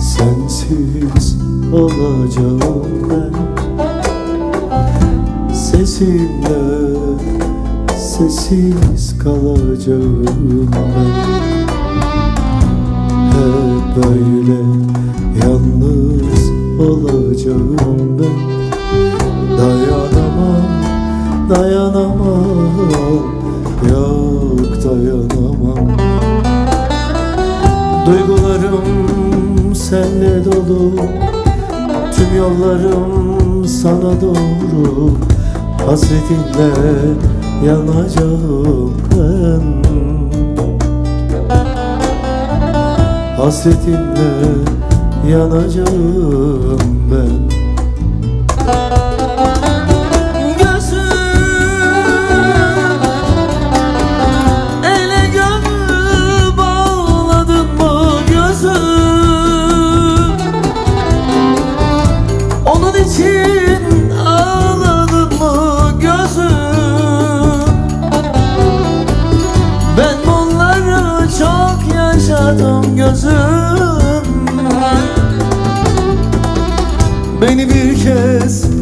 sessiz olacağım ben. Sesinle sessiz kalacağım ben. Hep böyle yalnız olacağım ben senle dolu. Tüm yollarım sana doğru. Hasretinle yanacağım ben. Hasretinle yanacağım ben yaşadım gözüm Beni bir kez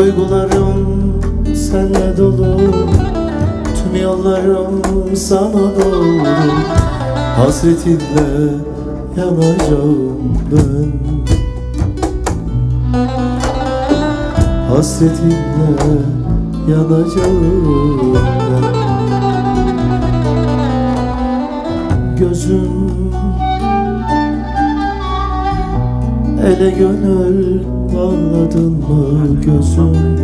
Duygularım senle dolu. Tüm yollarım sana doğru Hasretinle yanacağım ben. Hasretinle yanacağım ben. Gözüm Ele gönül bağladın mı gözüm?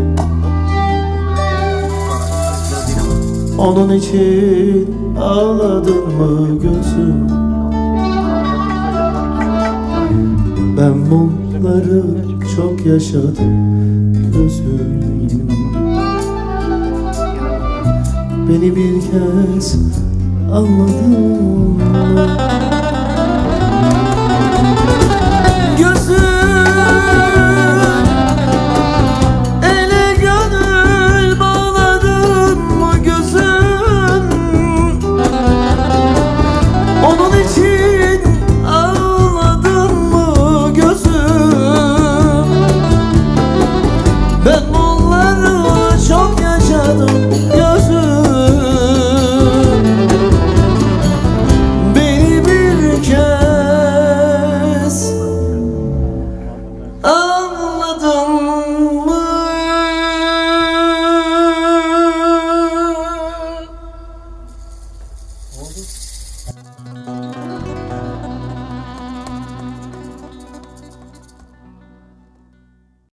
Onun için ağladın mı gözüm? Ben bunları çok yaşadım gözüm. Beni bir kez anladın